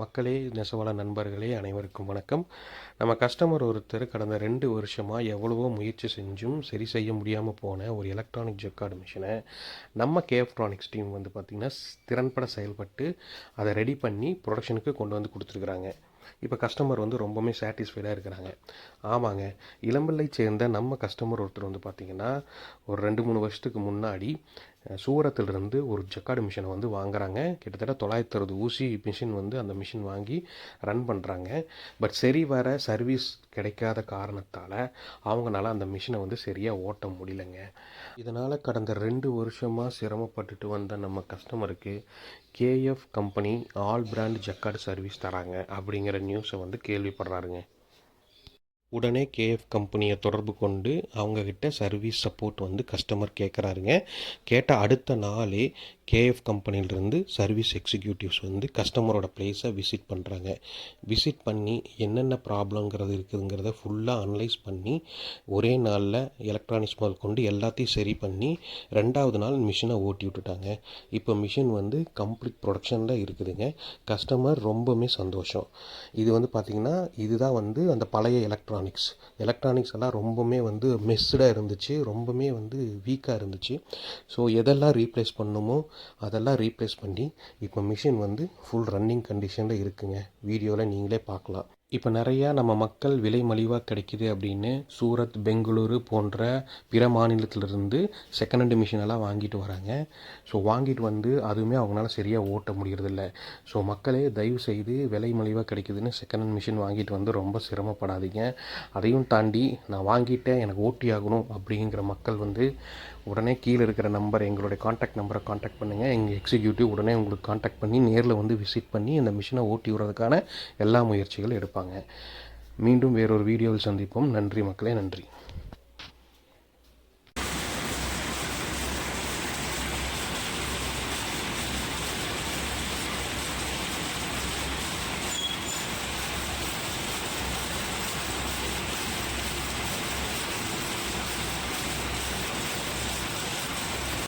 மக்களே நெசவாள நண்பர்களே அனைவருக்கும் வணக்கம். நம்ம கஸ்டமர் ஒருத்தர் கடந்த ரெண்டு வருஷமாக எவ்வளவோ முயற்சி செஞ்சும் சரி செய்ய முடியாமல் போன ஒரு எலக்ட்ரானிக் ஜெக்கார்டு மிஷினை நம்ம கேஎஃப்ட்ரானிக்ஸ் டீம் வந்து பார்த்திங்கன்னா திறன்பட செயல்பட்டு அதை ரெடி பண்ணி ப்ரொடக்ஷனுக்கு கொண்டு வந்து கொடுத்துருக்குறாங்க. இப்போ கஸ்டமர் வந்து ரொம்பவுமே சாட்டிஸ்ஃபைடாக இருக்கிறாங்க. ஆமாங்க இளம்பிள்ளை சேர்ந்த நம்ம கஸ்டமர் ஒருத்தர் வந்து பார்த்திங்கன்னா ஒரு ரெண்டு மூணு வருஷத்துக்கு முன்னாடி அஹ், சூரத்திலிருந்து ஒரு ஜக்காடு மிஷினை வந்து வாங்குறாங்க. கிட்டத்தட்ட தொள்ளாயிரத்தி அறுபது ஊசி மிஷின் வந்து அந்த மிஷின் வாங்கி ரன் பண்ணுறாங்க பட் சரி வர சர்வீஸ் கிடைக்காத காரணத்தால் அவங்களால அந்த மிஷினை வந்து சரியாக ஓட்ட முடியலங்க. இதனால் கடந்த ரெண்டு வருஷமாக சிரமப்பட்டுட்டு வந்த நம்ம கஸ்டமருக்கு கேஎஃப் கம்பெனி ஆல் பிராண்ட் ஜக்காடு சர்வீஸ் தராங்க அப்படிங்கிற நியூஸை வந்து கேள்விப்படுறாருங்க. உடனே கேஎஃப் கம்பெனியை தொடர்பு கொண்டு அவங்கக்கிட்ட சர்வீஸ் சப்போர்ட் வந்து கஸ்டமர் கேட்குறாருங்க கேட்ட அடுத்த நாளே கேஎஃப் கம்பெனியிலிருந்து சர்வீஸ் எக்ஸிக்யூட்டிவ்ஸ் வந்து கஸ்டமரோட பிளேஸை விசிட் பண்ணுறாங்க விசிட் பண்ணி என்னென்ன ப்ராப்ளங்கிறது இருக்குதுங்கிறத ஃபுல்லாக அனலைஸ் பண்ணி ஒரே நாளில் எலக்ட்ரானிக்ஸ் முதல் கொண்டு எல்லாத்தையும் சரி பண்ணி ரெண்டாவது நாள் மிஷினை ஓட்டி விட்டுட்டாங்க. இப்போ மிஷின் வந்து கம்ப்ளீட் ப்ரொடக்ஷனில் இருக்குதுங்க. கஸ்டமர் ரொம்பவுமே சந்தோஷம். இது வந்து பார்த்திங்கன்னா இதுதான் வந்து அந்த பழைய எலக்ட்ரானிக்ஸ் எலக்ட்ரானிக்ஸ் எல்லாம் ரொம்பவுமே வந்து மெஸ்ஸுடாக இருந்துச்சு. ரொம்பவுமே வந்து வீக்காக இருந்துச்சு. ஸோ எதெல்லாம் ரீப்ளேஸ் பண்ணுமோ அதெல்லாம் ரீப்ளேஸ் பண்ணி இப்போ மிஷின் வந்து ஃபுல் ரன்னிங் கண்டிஷனில் இருக்குங்க. வீடியோவில் நீங்களே பார்க்கலாம். இப்போ நிறையா நம்ம மக்கள் விலை மலிவாக கிடைக்குது அப்படின்னு சூரத் பெங்களூரு போன்ற பிற மாநிலத்திலிருந்து செகண்ட் ஹேண்ட் மிஷின் எல்லாம் வாங்கிட்டு வராங்க. ஸோ வாங்கிட்டு வந்து அதுவுமே அவங்களால சரியாக ஓட்ட முடியறதில்ல. ஸோ மக்களே தயவு செய்து விலை மலிவாக கிடைக்குதுன்னு செகண்ட் ஹேண்ட் மிஷின் வாங்கிட்டு வந்து ரொம்ப சிரமப்படாதீங்க. அதையும் தாண்டி நான் வாங்கிட்டேன் எனக்கு ஓட்டி ஆகணும் அப்படிங்கிற மக்கள் வந்து உடனே கீழே இருக்கிற நம்பர் எங்களுடைய காண்டாக்ட் நம்பரை காண்டாக்ட் பண்ணுங்கள் எங்கள் எக்ஸிக்யூட்டிவ் உடனே உங்களுக்கு காண்டாக்ட் பண்ணி நேரில் வந்து விசிட் பண்ணி அந்த மிஷினை ஓட்டி விடுறதுக்கான எல்லா முயற்சிகளும் எடுப்பாங்க. மீண்டும் வேறொரு வீடியோவில் சந்திப்போம். நன்றி மக்களே நன்றி.